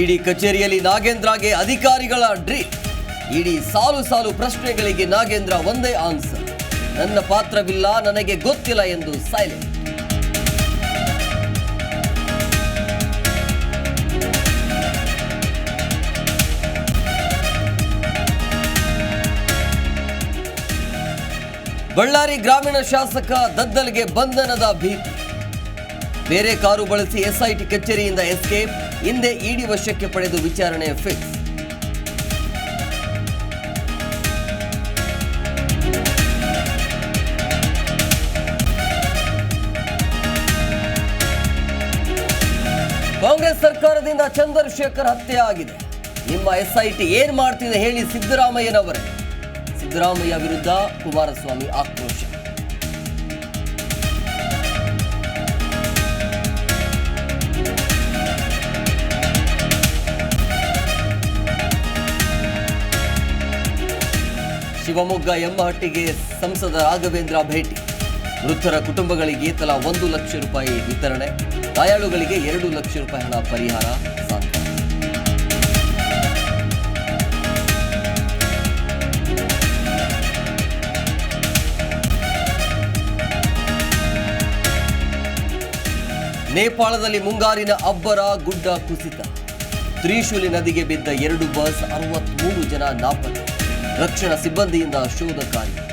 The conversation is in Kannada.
ಇಡಿ ಕಚೇರಿಯಲ್ಲಿ ನಾಗೇಂದ್ರಗೆ ಅಧಿಕಾರಿಗಳ ಡ್ರಿಲ್ ಇಡೀ ಸಾಲು ಸಾಲು ಪ್ರಶ್ನೆಗಳಿಗೆ ನಾಗೇಂದ್ರ ಒಂದೇ ಆನ್ಸರ್. ನನ್ನ ಪಾತ್ರವಿಲ್ಲ, ನನಗೆ ಗೊತ್ತಿಲ್ಲ ಎಂದು ಸೈಲೆಂಟ್. ಬಳ್ಳಾರಿ ಗ್ರಾಮೀಣ ಶಾಸಕ ದದ್ದಲ್ಗೆ ಬಂಧನದ ಭೀತಿ. ಬೇರೆ ಕಾರು ಬಳಸಿ ಎಸ್ಐಟಿ ಕಚೇರಿಯಿಂದ ಎಸ್ಕೇಪ್, ಹಿಂದೆ ಇಡಿ ವಶಕ್ಕೆ ಪಡೆದು ವಿಚಾರಣೆ ಫಿಕ್ಸ್. ಕಾಂಗ್ರೆಸ್ ಸರ್ಕಾರದಿಂದ ಚಂದ್ರಶೇಖರ್ ಹತ್ಯೆ ಆಗಿದೆ. ನಿಮ್ಮ ಎಸ್ಐಟಿ ಏನ್ ಮಾಡ್ತಿದೆ ಹೇಳಿ ಸಿದ್ದರಾಮಯ್ಯನವರೇ. ಸಿದ್ದರಾಮಯ್ಯ ವಿರುದ್ಧ ಕುಮಾರಸ್ವಾಮಿ ಆಕ್ರೋಶ. ಶಿವಮೊಗ್ಗ ಎಂಬಹಟ್ಟಿಗೆ ಸಂಸದ ರಾಘವೇಂದ್ರ ಭೇಟಿ. ಮೃತರ ಕುಟುಂಬಗಳಿಗೆ ತಲಾ ಒಂದು ಲಕ್ಷ ರೂಪಾಯಿ ವಿತರಣೆ. ಗಾಯಾಳುಗಳಿಗೆ ಎರಡು ಲಕ್ಷ ರೂಪಾಯಿ ಹಣ ಪರಿಹಾರ ನೇಪಾಳದಲ್ಲಿ ಮುಂಗಾರಿನ ಅಬ್ಬರ ಗುಡ್ಡ ಕುಸಿತ. ತ್ರಿಶೂಲಿ ನದಿಗೆ ಬಿದ್ದ ಎರಡು ಬಸ್ ಅರವತ್ಮೂರು ಜನ ನಾಪತ್ತೆ. ರಕ್ಷಣಾ ಸಿಬ್ಬಂದಿಯಿಂದ ಶೋಧ ಕಾರ್ಯ.